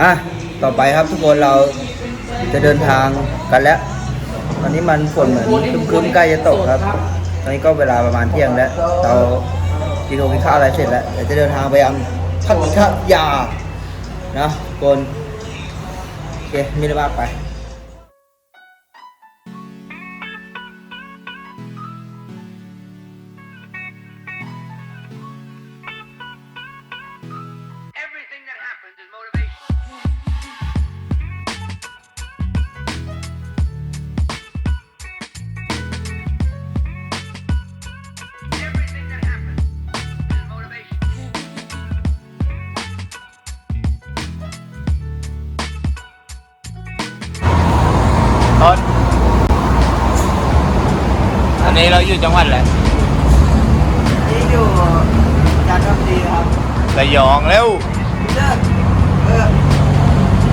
อะต่อไปครับทุกคนเราจะเดินทางกันแล้วตอนนี้มันฝนเหมือนครึ้มๆใกล้จะตกครับ ตอนนี้ก็เวลาประมาณเที่ยงแล้ว เรากินข้าวกินข้าวอะไรเสร็จแล้วเดี๋ยวจะเดินทางไปยังพัทยานะทุกคนโอเคไม่ได้มากไป อันนี้เราอยู่จังหวัดอะไรนี่อยู่จันทบุรีครับระยองเร็วเลิกเออ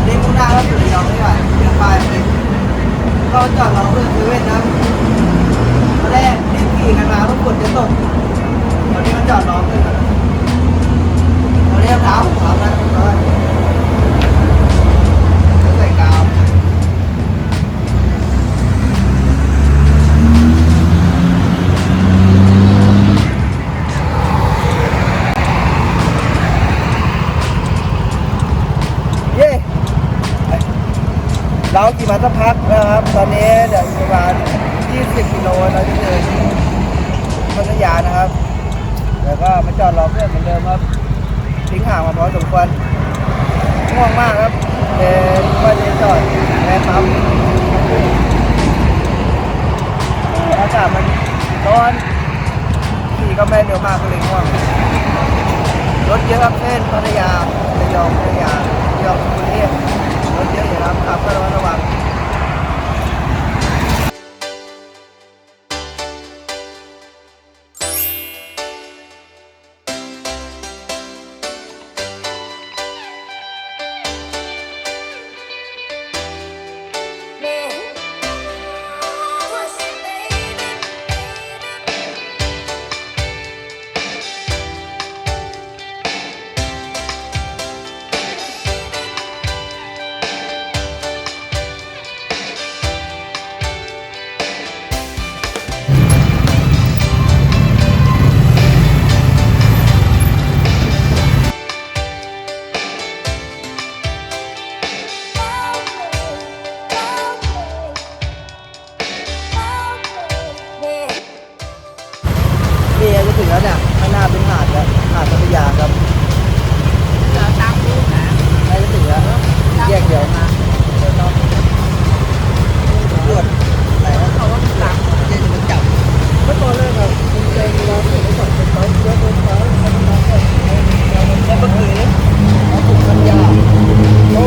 นี่มุ่งหน้าก็อยู่ระยองนี่หว่าเชียงรายเลยก็จอดรอเพื่อนซื้อเว่นนะตอนแรกรีบขี่กันมาเพราะฝนจะตกตอนนี้มันจอดรอเพื่อนกันแล้วตอนนี้เท้าผมครับนะ มาสักพักนะครับ ตอนนี้เดี๋ยวประมาณ20กิโลเราจะถึงพัทยานะครับ แล้วก็มาจอดรอเพื่อนเหมือนเดิมครับทิ้งห่างมาพอสมควรง่วงมากครับเดี๋ยวว่าจะจอดแวะปั๊มอากาศมันร้อนขี่ก็ไม่เร็วมากก็เลยง่วงรถเยอะครับเช่นพัทยาระยองพัทยาระยองกรุงเทพรถเยอะอยู่ครับขับก็ระมัดระวัง ข้างหน้าเป็นหาดแล้วหาดพัทยาครับจะตามรูนะใกล้จะถึงแล้วแยกเดียวมาตำรวจอะไรนะเขาว่าจับเจ๊จะจับเมื่อตอนแรกครับคุณเจมีร้านเปิดให้ก่อนเป็นเขาเยอะเป็นเขาทำมาก่อนแล้วเมื่อคืนเขาถูกพัทยาโอ้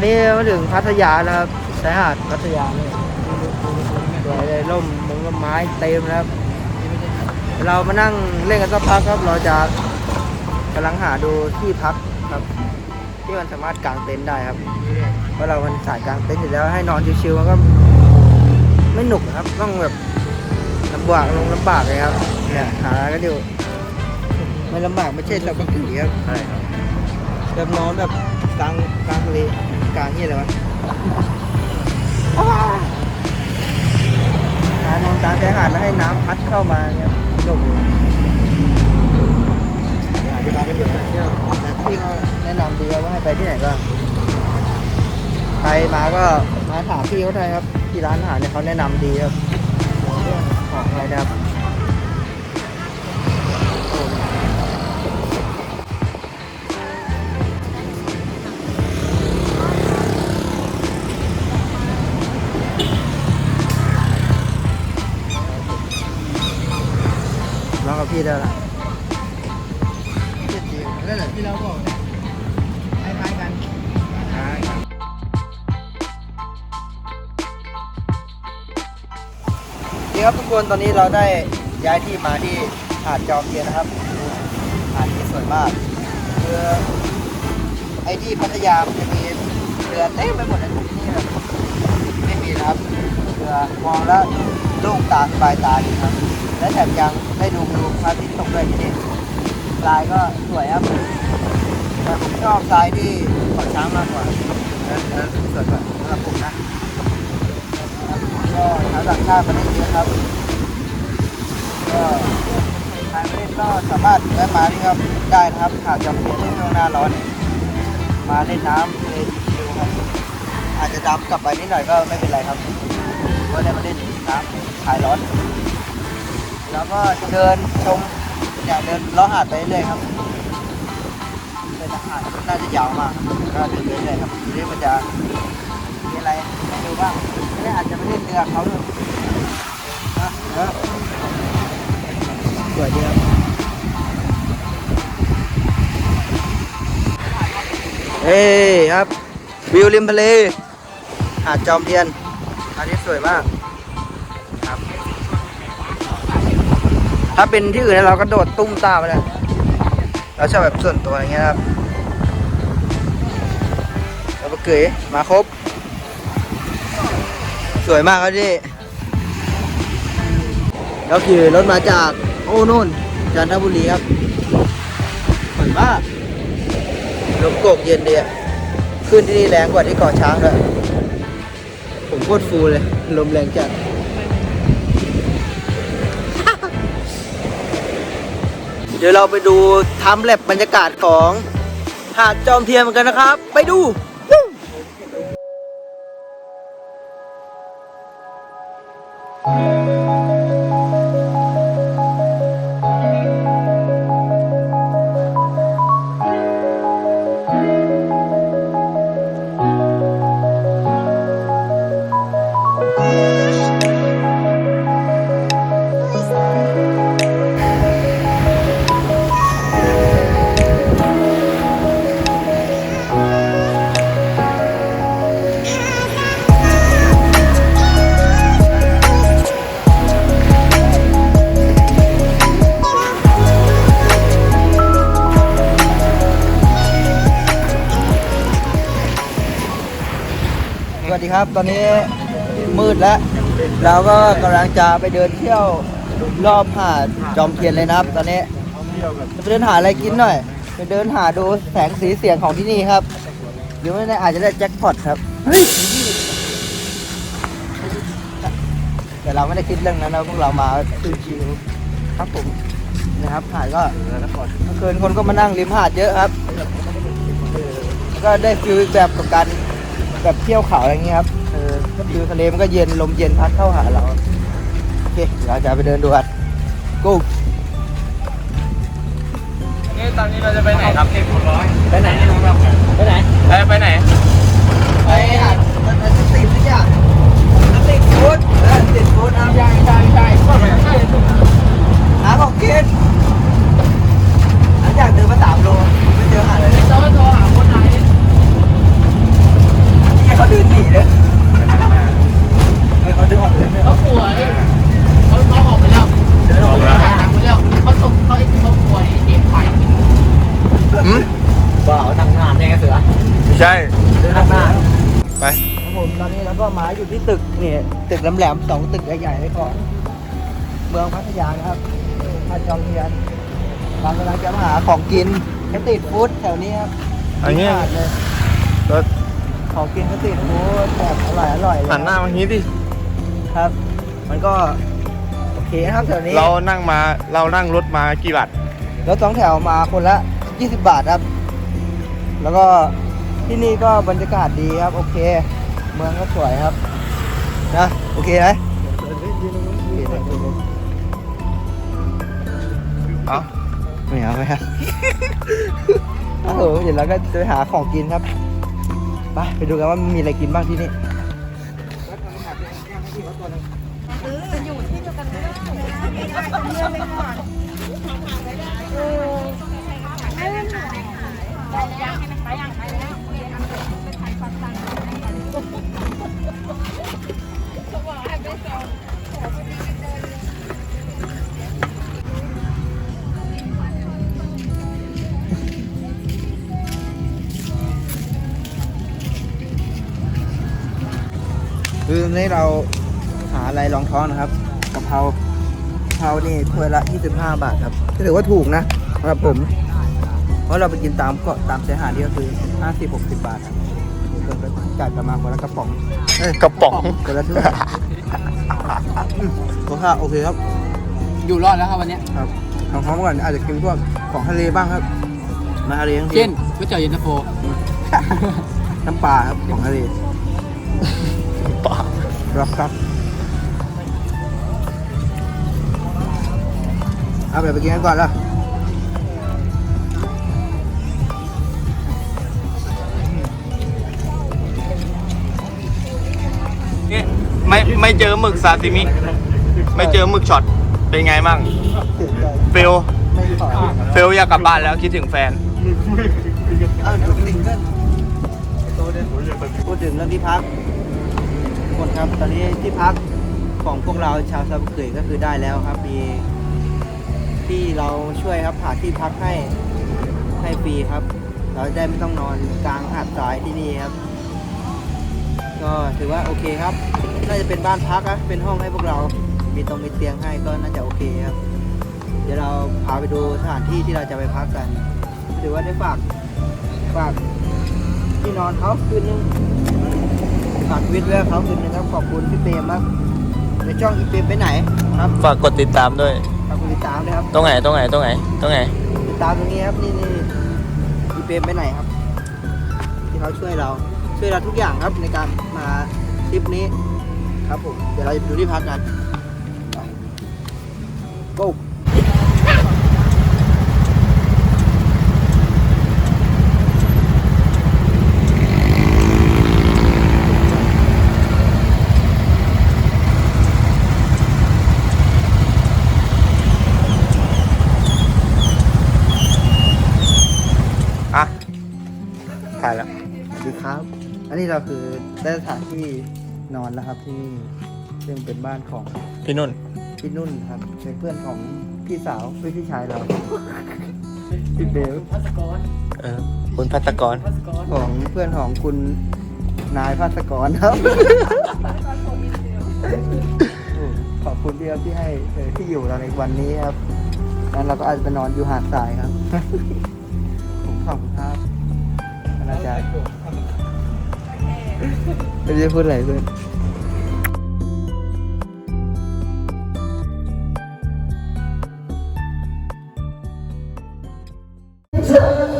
อนนี้มาถึงพัทยาแล้วครับชายหาดพัทยาเลยสวยเลยร่มมงร่มไม้เต็มแล้วครับเดี๋ยวเรามานั่งเล่นกันสักพักครับ เราจะกำลังหาดูที่พักครับ ที่มันสามารถกางเต็นท์ได้ครับ เพราะเรามันสายกางเต็นท์อยู่แล้วให้นอนชิวๆมันก็ไม่หนุกครับ ต้องแบบลำบากลงลำบากเลยครับเนี่ยหากันอยู่ไม่ลำบากไม่ใช่สับปะรดครับใช่ครับแบบนอนแบบกลางกลางทะเล กลางนี่เลยวะหานอนกลางชายหาดแล้วให้น้ำพัดเข้ามาเนี่ยหนุ่มหาที่พักกันอยู่นะเนี่ยแต่พี่เขาแนะนำดีครับว่าให้ไปที่ไหนบ้างใครมาก็มาถามพี่เขาได้ครับ ที่ร้านอาหารเนี่ยเขาแนะนำดีครับเรื่องของอะไรนะครับ น้องกับพี่ได้ละนั่นแหละที่เราบอกคล้ายๆกันดีครับทุกคนตอนนี้เราได้ย้ายที่มาที่หาดจอมเทียนนะครับหาดนี้สวยมากคือไอ้ที่พัทยามันจะมีเรือเต็มไปหมดเลยที่นี่แบบไม่มีนะครับเรือมองแล้วโล่งตาสบายตาดีครับ และแถมยังได้ดูวิวพระอาทิตย์ตกด้วยที่นี่ลายก็สวยครับแต่ผมชอบทรายที่เกาะช้างมากกว่าแล้วสวยกว่าสำหรับผมนะก็ชาวต่างชาติมาได้เยอะครับก็ใครเล่นก็สามารถแวะมาที่ครับได้นะครับหากจำเป็นในช่วงหน้าร้อนมาเล่นน้ำเลยชิวครับอาจจะดำกลับไปนิดหน่อยก็ไม่เป็นไรครับเพราะได้มาเล่นน้ำคลายร้อน แล้วก็เดินชมเนี่ยเดินลาะหาดไปเรื่อยๆครับเป็นหาดน่าจะยาวมากก็เดินไปเรื่อยๆครับทีนี้มันจะมีอะไรให้ดูบ้างไม่อาจจะไม่เล่นเรือเขาด้วยนะสวยดีครับเฮ้ครับ วิวริมทะเลหาดจอมเทียนอันนี้สวยมาก ถ้าเป็นที่อื่นเนยเราก็โดดตุ้มตามไปเลยเราชอบแบบส่วนตัวอย่างเงี้ยครับแล้วก็เกยมาครบ สวยมากครับที่เราขี่รถมาจากโอ้นู่นจันทบุรีครับสวยมาลมโกกเย็นดีอะขึ้นที่นี่แรงกว่าที่เกาะช้างด้วยผมโคตรฟูเลย ลมแรงจัด เดี๋ยวเราไปดูทำแลบบรรยากาศของหาดจอมเทียมกันนะครับ ไปดู สวัสดีครับ ตอนนี้มืดแล้ว เราก็กำลังจะไปเดินเที่ยวรอบหาดจอมเทียนเลยนะครับ ตอนนี้จะไปเดินหาอะไรกินหน่อย ไปเดินหาดูแสงสีเสียงของที่นี่ครับหรือไม่แน่อาจจะได้แจ็คพอตครับเฮ้ยแต่เราไม่ได้คิดเรื่องนั้นนะพวกเรามาชิวๆครับผมนะครับหาดก็เมื่อคืนคนก็มานั่งริมหาดเยอะครับ ก็ได้ฟิลอีกแบบกับการ แบบเที่ยวเขาอะไรเงี้ยครับเออฟิลทะเลมันก็เย็นลมเย็นพัดเข้าหาเราโอเคเดี๋ยวเราจะไปเดินดูกันกูนี่ตอนนี้เราจะไปไหนครับเทพบุร้อยไปไหนไปไหนไปไปไหนไปหาดมันจะติดหรือยังติดฟูดเออติดฟูดนะใช่ใช่ใช่หาของกินหลังจากเดินมาสามโลไม่เจอหาดเลยต้องโทรหา ดินหนีเลยเออเขาเดินออกเลยไม่ออกป่วยเขาเขาออกไปแล้วเดินออกแล้วหายไปแล้วเขาส่งเขาเขาป่วยเด็กไข่หืมบ่าวทางงานเนี่ยเสือไม่ใช่ เดินทางหน้าไป ครับผมตอนนี้เราก็มาอยู่ที่ตึกนี่ตึกแหลมๆสองตึกใหญ่ๆของเมืองพัทยานะครับพัทจอมเทียนเรากำลังจะมาหาของกินสตรีทฟู้ดแถวนี้ครับอันนี้ที่หาดเลย รถ ของกินสตรีทฟู้ดแบบอร่อยอร่อยๆเลยหันหน้ามางี้ดิครับ มันก็โอเคนะครับแถวนี้เรานั่งมาเรานั่งรถมากี่บาทรถสองแถวมาคนละ 20 บาทครับ แล้วก็ที่นี่ก็บรรยากาศดีครับ โอเค เมืองก็สวยครับนะโอเคไหมโอเคนะเอ้าไม่เอาไม่เอาโอ้โหเดี๋ยวเราก็จะไปหาของกินครับ ไปไปดูกันว่ามีอะไรกินบ้างที่นี่น คือวันนี้เราหาอะไรรองท้องนะครับกะเพรากะเพรานี่ถ้วยละ 25 บาทครับก็ถือว่าถูกนะสำหรับผม เพราะเราไปกินตามเกาะตามชายหาดนี่ก็คือ 50 60 บาทครับคนก็จ่ายประมาณคนละกระป๋องเอ้ยกระป๋อง คนละถ้วยอืมรสชาติโอเคครับอยู่รอดแล้วครับวันเนี้ยครับรองท้องก่อนอาจจะกินพวกของทะเลบ้างครับ มาทะเลทั้งทีเช่นก๋วยเตี๋ยวเย็นตาโฟน้ำปลาครับของทะเล ปลารับครับเอาไปไปกินกันก่อนละนี่ไม่ไม่เจอหมึกซาซิมิ ไม่เจอหมึกช็อต เป็นไงบ้างเฟลไม่ขอเฟลอยากกลับบ้านแล้วคิดถึงแฟนเอาจุดติ่งกันพูดถึงเรื่องที่พักทุก คนครับ ตอนนี้ที่พักของพวกเราชาวซับเกยก็คือได้แล้วครับ มีที่เราช่วยครับหาที่พักให้ให้ฟรีครับ เราจะได้ไม่ต้องนอนกลางหาดทรายที่นี่ครับ ก็ถือว่าโอเคครับ น่าจะเป็นบ้านพักนะเป็นห้องให้พวกเรา มีตรงมีเตียงให้ก็น่าจะโอเคครับ เดี๋ยวเราพาไปดูสถานที่ที่เราจะไปพักกันถือว่าได้ฝากฝากที่นอนเขาคืนนึง ฝากชีวิตไว้กับเขาคืนนึงครับขอบคุณพี่เปรมครับในช่องอีเปรมไปไหนครับฝากกดติดตามด้วย ฝากคุณติดตามด้วยครับตรงไหนตรงไหนตรงไหนตรงไหนติดตามตรงนี้ครับนี่นี่อีเปรมไปไหนครับ ที่เขาช่วยเราช่วยเราทุกอย่างครับในการมาทริปนี้ ครับผมเดี๋ยวเราจะไปดูที่พักกันไปโเราคือได้สถานที่นอนแล้วครับที่นี่ซึ่งเป็นบ้านของพี่นุ่น พี่นุ่นครับเป็นเพื่อนของพี่สาวเป็นพี่ชายเราพี่เบลพัสกรเออคุณพัตกร พัสกรของเพื่อนของคุณนายภาสกรครับ ขอบคุณพี่ครับที่ให้เอ่อที่อยู่เราในวันนี้ครับงั้นเราก็อาจจะไปนอนอยู่หาดทรายครับ ไม่ได้พูดอะไรเพื่อนเธอ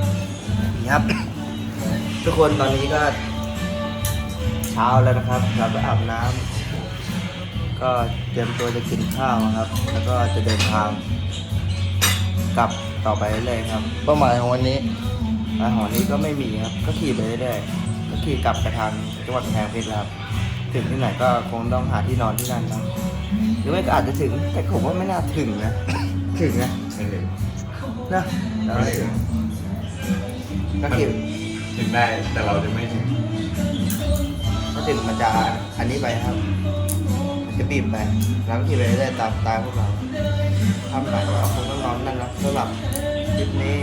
ดี๋ยวกูเรียกเด็กแป๊บนี่ครับ ทุกคนตอนนี้ก็ เช้าแล้วนะครับเราไปอาบน้ำก็เตรียมตัวจะกินข้าวนะครับ แล้วก็จะเดินทางกลับต่อไปเรื่อยๆครับ เป้าหมายของวันนี้อาหารนี้ก็ไม่มีครับ ก็ขี่ไปเรื่อยๆก็ขี่กลับไปทางจังหวัดกำแพงเพชรแล้วครับ ถึงที่ไหนก็คงต้องหาที่นอนที่นั่นครับหรือไม่ก็อาจจะถึงแต่ผมว่าไม่น่าถึงนะ ถึงนะนะแล้ว ก็ถึงก็ขี่ถึงได้แต่เราจะไม่ถึงถ้าถึงมันจะอันนี้ไปครับ มันจะบีบไปแล้วก็ขี่ไปเรื่อยๆตามตามพวกเราทำไปเราคงต้องนอนนั่นนะสำหรับคลิปนี้